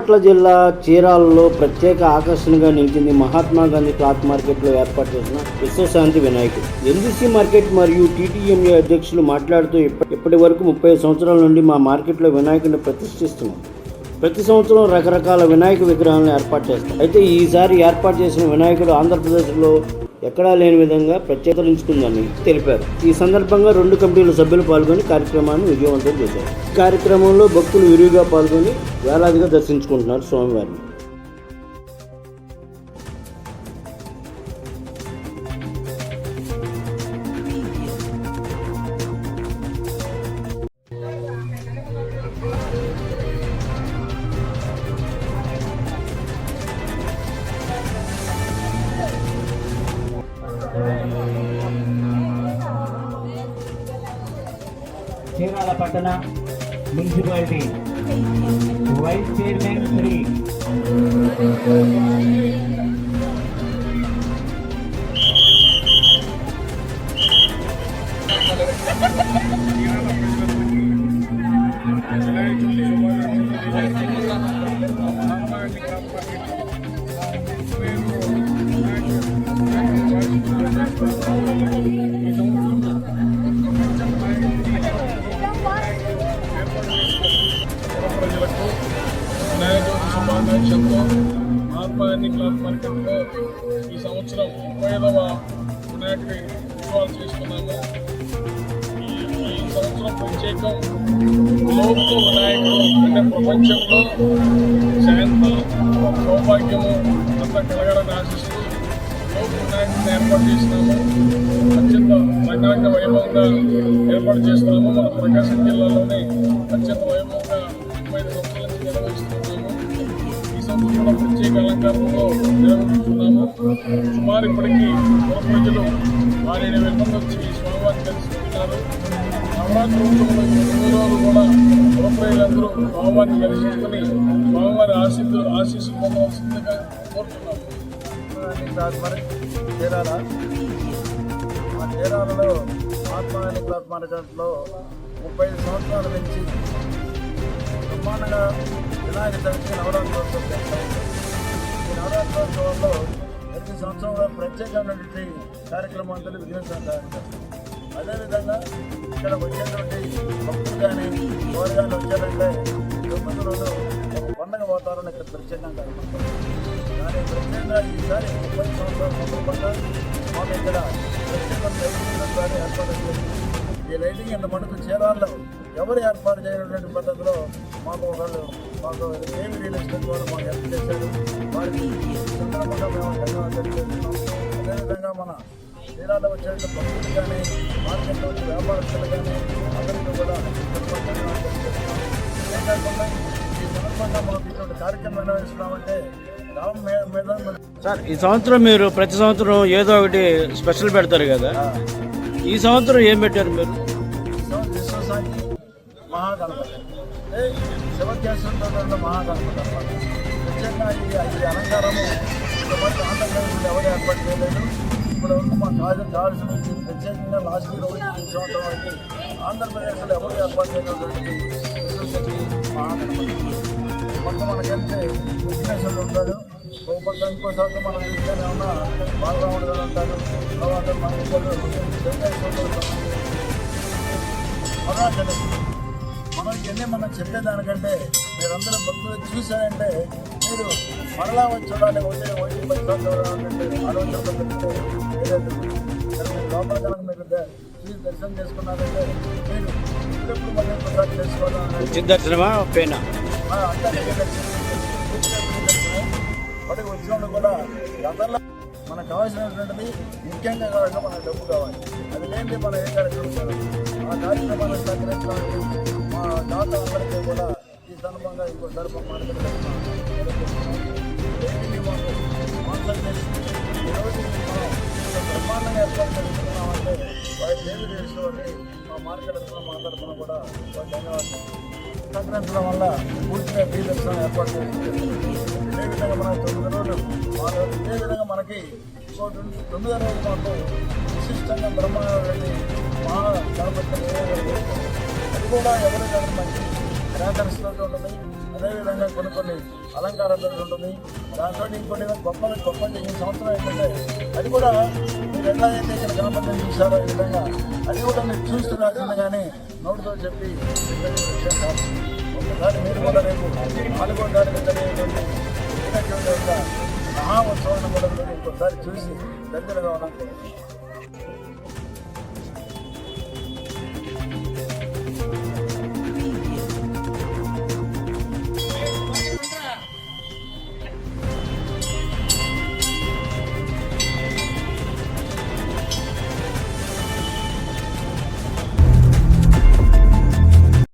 బాపట్ల జిల్లా చీరాలలో ప్రత్యేక ఆకర్షణగా నిలిచింది మహాత్మా గాంధీ క్లాత్ మార్కెట్లో ఏర్పాటు చేసిన విశ్వశాంతి వినాయకుడు. ఎన్బీసీ మార్కెట్ మరియు టీటీఎంఏ అధ్యక్షులు మాట్లాడుతూ ఇప్పటి వరకు ముప్పై సంవత్సరాల నుండి మా మార్కెట్లో వినాయకుడిని ప్రతిష్ఠిస్తున్నాం. ప్రతి సంవత్సరం రకరకాల వినాయక విగ్రహాలను ఏర్పాటు చేస్తాం. అయితే ఈసారి ఏర్పాటు చేసిన వినాయకుడు ఆంధ్రప్రదేశ్లో ఎక్కడా లేని విధంగా ప్రత్యేకరించుకుందని తెలిపారు. ఈ సందర్భంగా రెండు కమిటీల సభ్యులు పాల్గొని కార్యక్రమాన్ని విజయవంతం చేశారు. కార్యక్రమంలో భక్తులు విరివిగా పాల్గొని వేలాదిగా దర్శించుకుంటున్నారు స్వామివారిని. చీరాల పట్టణ మున్సిపాలిటీ వైస్ చైర్మన్ శ్రీ ప్రజలకు Vinayaka Chavithi శుభాకాంక్షలతో మహాత్మాగాంధీ క్లాత్ మార్కెట్లో ఈ సంవత్సరం ముప్పై ఐదవ వినాయకుడి ఉత్సవాలు చేసుకున్నాము. ఈ సంవత్సరం ప్రత్యేకం గ్లోబ్తో వినాయకుడు అంటే ప్రపంచంలో శాంతి సౌభాగ్యము అంతా కలగాలని ఆశిస్తూ గ్లోబ్ వినాయకుడిని ఏర్పాటు చేసినాము. అత్యంత రంగరంగ వైభవంగా ఏర్పాటు చేస్తున్నాము. మన ప్రకాశం జిల్లాలోనే అత్యంత వైభవంగా ప్రత్యేక అలంకారంలో నిర్వహిస్తున్నాము సుమారు ఇప్పటికీ ప్రజలు వారిని వేల వచ్చి స్వామివారిని దర్శిస్తున్నారు నవరాత్రి రోజులు కూడా పుర ప్రజలందరూ స్వామివారిని దర్శించుకుని స్వామివారి ఆశీస్సు ఆశీస్సు పొందవలసిందిగా కోరుతున్నాము. క్లాత్ మా చీరాలలో మహాత్మాగాంధీ క్లాత్ ముప్పై ఐదు సంవత్సరాల నుంచి బ్రహ్మాండంగా వినాయక చవితి నవరాత్రోత్సవం చేస్తాం. ఈ నవరాత్రోత్సవంలో ప్రతి సంవత్సరం కూడా ప్రత్యేకమైనటువంటి కార్యక్రమాలు విఘ్నేశ్వరం చేస్తాం అదేవిధంగా ఇక్కడ వచ్చేటువంటి భక్తులు కానీ ఎవరు కానీ వచ్చారంటే తొమ్మిది రోజులు ఒక పండగ వాతావరణం ఇక్కడ ప్రత్యేకంగా కనపడుతుంది కానీ ప్రత్యేకంగా ఈసారి ముప్పై సంవత్సరాల సందర్భంగా మాకు ఇక్కడ ప్రత్యేక లైటింగ్ ద్వారా ఏర్పాటు చేసింది ఈ లైటింగ్ ఇంత మటుకు చీరాల్లో ఎవరు ఏర్పాటు చేయనటువంటి పద్ధతిలో మాకు ఒకళ్ళు మాకు ఏమి రియల్ ఎస్టేట్ వాళ్ళు మాకు హెల్ప్ చేశారు. వారికి సందర్భంగా మేము ధన్యవాదాలు తెలియజేస్తున్నాం. అదేవిధంగా మన చీరాల్లో వచ్చేటువంటి భక్తులు కానీ మార్కెట్లో వచ్చే వ్యాపారస్తులు కానీ అందరికీ కూడా ఇదే కాకుండా ఈ సందర్భంగా మాకు ఇటువంటి కార్యక్రమం నిర్వహిస్తున్నామంటే సార్ ఈ సంవత్సరం మీరు ప్రతి సంవత్సరం ఏదో ఒకటి స్పెషల్ పెడతారు కదా. ఈ సంవత్సరం ఏం పెట్టారు మీరు? మహాగణపతి అంటే మహాగణపతి అనమాట ప్రత్యేకంగా ఇది ఈ అలంకారము ఇంతవరకు ఆంధ్రప్రదేశ్లో ఎవరు ఏర్పాటు చేయలేదు ఇప్పుడు మా కాదు కావాల్సిన నుంచి ప్రత్యేకంగా లాస్ట్ ఇయర్ ఒకటి సంవత్సరం వరకు ఆంధ్రప్రదేశ్లో ఎవరు ఏర్పాటు చేయనటువంటి మహాగణపతి పక్క మనకంటే విఘ్నేశ్వరుడు ఉంటాడు మనం చూస్తేనే ఉన్న బాలరాముడు గారు తర్వాత మన వెంకటేశ్వరుడు అరుణాచలం మనం చెప్పేదానికంటే మీరందరూ భక్తులు చూశారంటే మీరు మరలా వచ్చి చూడాలి ఒకటి ఒకటి పది లోపల మీరు దర్శనం చేసుకున్నారంటే మీరు మళ్ళీ దర్శనమా పేనా వచ్చినప్పుడు కూడా గతంలో మనకు కావాల్సినటువంటిది ముఖ్యంగా కావాలంటే మనకు డబ్బు కావాలి అది లేనిది మనం ఏ కార్యక్రమం ఆ కార్యక్రమాన్ని సహకరించడానికి దాతలందరికీ కూడా ఈ సందర్భంగా ఇంకో సందర్భం మాట్లాడుతున్నాం మాకు స్పాన్సర్ చేసి ఈరోజు బ్రహ్మాండంగా ఏర్పాటు చేసుకున్నామంటే వారి దేవి చేసేవాడిని మా మార్కెట్ మాట్లాడుతున్నా కూడా వారికి ధన్యవాదాలు సహకరించడం వల్ల పూర్తిగా ఫ్రీ దర్శనం ఏర్పాటు చేస్తుంది ఇదే విధంగా మనం తొమ్మిది రోజులు ఇదే విధంగా మనకి ఇంకో రెండు- తొమ్మిదో రోజు మాకు విశిష్టంగా బ్రహ్మాండమైన మహా గణపతి అది కూడా ఎవరు కానీ మంచి నిరాకరిస్తూ ఉంటుంది. అదేవిధంగా కొన్ని కొన్ని అలంకారాలు ఉంటుంది. దాంట్లో ఇంకొన్ని గొప్ప గొప్ప ఈ సంవత్సరం ఏంటంటే అది కూడా మీరు అయితే ఇక్కడ గణపతి చూసారో ఈ విధంగా అది కూడా మీరు చూస్తున్నారు కానీ నోటితో చెప్పి విషయం కాదు ఒకసారి మీరు కూడా రేపు పాల్గొనడానికి జరిగేటువంటి వినాయకుడి మహా ఉత్సవాన్ని కూడా మీరు ఒకసారి చూసి దగ్గరగా ఉన్నాను